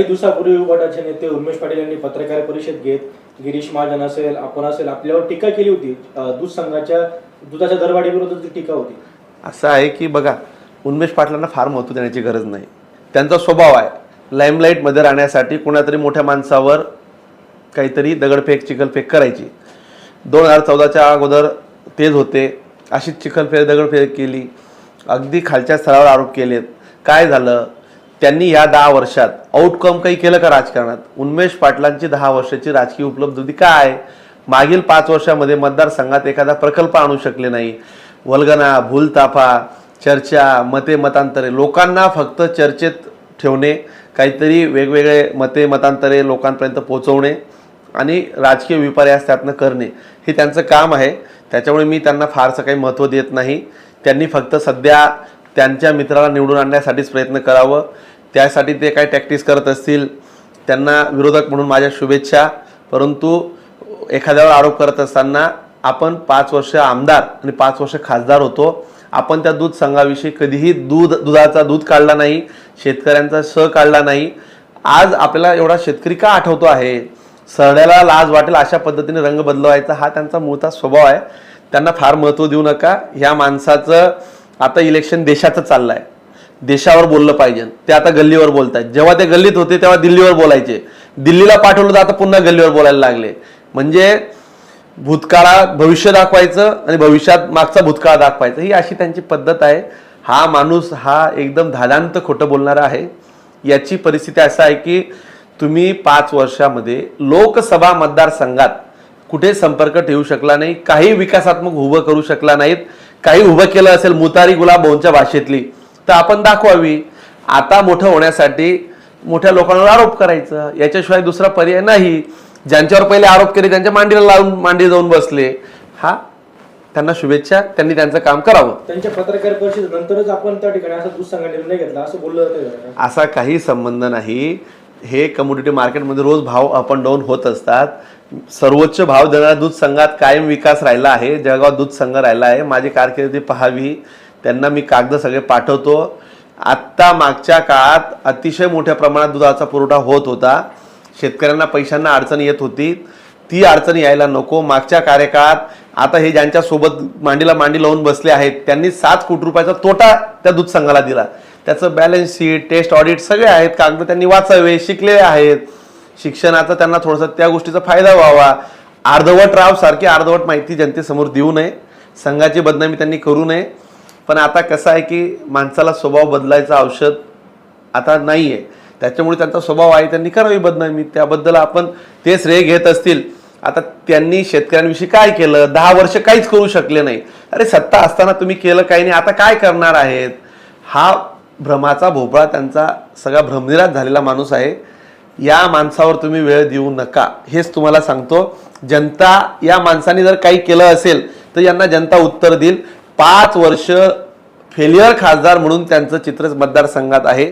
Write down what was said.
काही दिवसापूर्वी गटाचे नेते उमेश पाटील यांनी पत्रकार परिषद घेत गिरीश महाजन असेल आपण असेल आपल्यावर टीका केली होती. दूध संघाच्या दुधाच्या दरवाढीविरोधात ती टीका होती. असं आहे की बघा उन्मेश पाटलांना फार महत्त्व देण्याची गरज नाही. त्यांचा स्वभाव आहे. लाईमलाईटमध्ये राहण्यासाठी कोणातरी मोठ्या माणसावर काहीतरी दगडफेक चिखलफेक करायची. दोन हजार चौदाच्या अगोदर तेज होते. अशीच चिखलफेक दगडफेक केली. अगदी खालच्या स्तरावर आरोप केलेत. काय झालं? त्यांनी या दहा वर्षात आउटकम काही केलं का राजकारणात? उन्मेष पाटलांची दहा वर्षाची राजकीय उपलब्धी काय? मागील पाच वर्षामध्ये मतदारसंघात एखादा प्रकल्प आणू शकले नाही. वल्गना भूलताफा चर्चा मते मतांतरे. लोकांना फक्त चर्चेत ठेवणे काहीतरी वेगवेगळे मते मतांतरे लोकांपर्यंत पोचवणे आणि राजकीय विपर्यास त्यातनं करणे हे त्यांचं काम आहे. त्याच्यामुळे मी त्यांना फारसं काही महत्त्व देत नाही. त्यांनी फक्त सध्या त्यांच्या मित्राला निवडून आणण्यासाठीच प्रयत्न करावं. त्यासाठी ते काय टॅक्टिस करत असतील. त्यांना विरोधक म्हणून माझ्या शुभेच्छा. परंतु एखाद्यावर आरोप करत असताना आपण पाच वर्ष आमदार आणि पाच वर्ष खासदार होतो. आपण त्या दूध संघाविषयी कधीही दूध दुधाचा दूध काढला नाही. शेतकऱ्यांचा स काढला नाही. आज आपल्याला एवढा शेतकरी का आठवतो आहे? सरड्याला लाज वाटेल अशा पद्धतीने रंग बदलवायचा हा त्यांचा मूळचा स्वभाव आहे. त्यांना फार महत्त्व देऊ नका. ह्या माणसाचं आता इलेक्शन देशाचं चाललं आहे देशावर बोललं पाहिजे. ते आता गल्लीवर बोलतायत. जेव्हा ते गल्लीत होते तेव्हा दिल्लीवर बोलायचे. दिल्लीला पाठवलं तर आता पुन्हा गल्लीवर बोलायला लागले. म्हणजे भूतकाळात भविष्य दाखवायचं आणि भविष्यात मागचा भूतकाळ दाखवायचं. ही अशी त्यांची पद्धत आहे. हा माणूस हा एकदम धादांत खोटं बोलणारा आहे. याची परिस्थिती असं आहे की तुम्ही पाच वर्षामध्ये लोकसभा मतदारसंघात कुठे संपर्क ठेवू शकला नाही काही विकासात्मक उभं करू शकला नाहीत काही उभं केलं असेल मुतारी गुलाब भाऊंच्या भाषेतली. तर आपण दाखवावी. आता मोठं होण्यासाठी मोठ्या लोकांवर आरोप करायचं. याच्याशिवाय दुसरा पर्याय नाही. ज्यांच्यावर पहिले आरोप केले त्यांच्या मांडीला लावून मांडी जाऊन बसले. हा त्यांना शुभेच्छा. त्यांनी त्यांचं काम करावं. त्यांच्या पत्रकार परिषद नंतरच आपण त्या ठिकाणी असं दूध संघ निर्णय घेतला असं बोललं असा काही संबंध नाही. हे कमोडिटी मार्केटमध्ये रोज भाव अप अँड डाऊन होत असतात. सर्वोच्च भाव देणाऱ्या दूध संघात कायम विकास राहिला आहे. जळगाव दूध संघ राहिला आहे. माझी कारकिर्दी पहावी. त्यांना मी कागद सगळे पाठवतो. आत्ता मागच्या काळात अतिशय मोठ्या प्रमाणात दुधाचा पुरवठा होत होता. शेतकऱ्यांना पैशांना अडचण येत होती. ती अडचण यायला नको. मागच्या कार्यकाळात आता हे ज्यांच्या सोबत मांडीला मांडी लावून बसले आहेत त्यांनी सात कोटी रुपयाचा तोटा त्या दूध संघाला दिला. त्याचं बॅलन्स शीट टेस्ट ऑडिट सगळे आहेत. कागद त्यांनी वाचावे शिकलेले आहेत. शिक्षणाचा त्यांना थोडासा त्या गोष्टीचा फायदा व्हावा. अर्धवट राव सारखी अर्धवट माहिती जनतेसमोर देऊ नये. संघाची बदनामी त्यांनी करू नये. पण आता कसं आहे की माणसाला स्वभाव बदलायचं औषध आता नाही आहे त्याच्यामुळे त्यांचा स्वभाव आहे त्यांनी करावी बदनामी. त्याबद्दल आपण ते श्रेय घेत असतील. आता त्यांनी शेतकऱ्यांविषयी काय केलं? दहा वर्ष काहीच करू शकले नाही. अरे सत्ता असताना तुम्ही केलं काही नाही आता काय करणार आहेत? हा भ्रमाचा भोपळा त्यांचा सगळा भ्रमनिराश झालेला माणूस आहे. या माणसावर तुम्ही वेळ देऊ नका. हेच तुम्हाला सांगतो. जनता या माणसाने जर काही केलं असेल तर यांना जनता उत्तर देईल. पाच वर्ष फेलियर खासदार म्हणून त्यांचं चित्र मतदारसंघात आहे.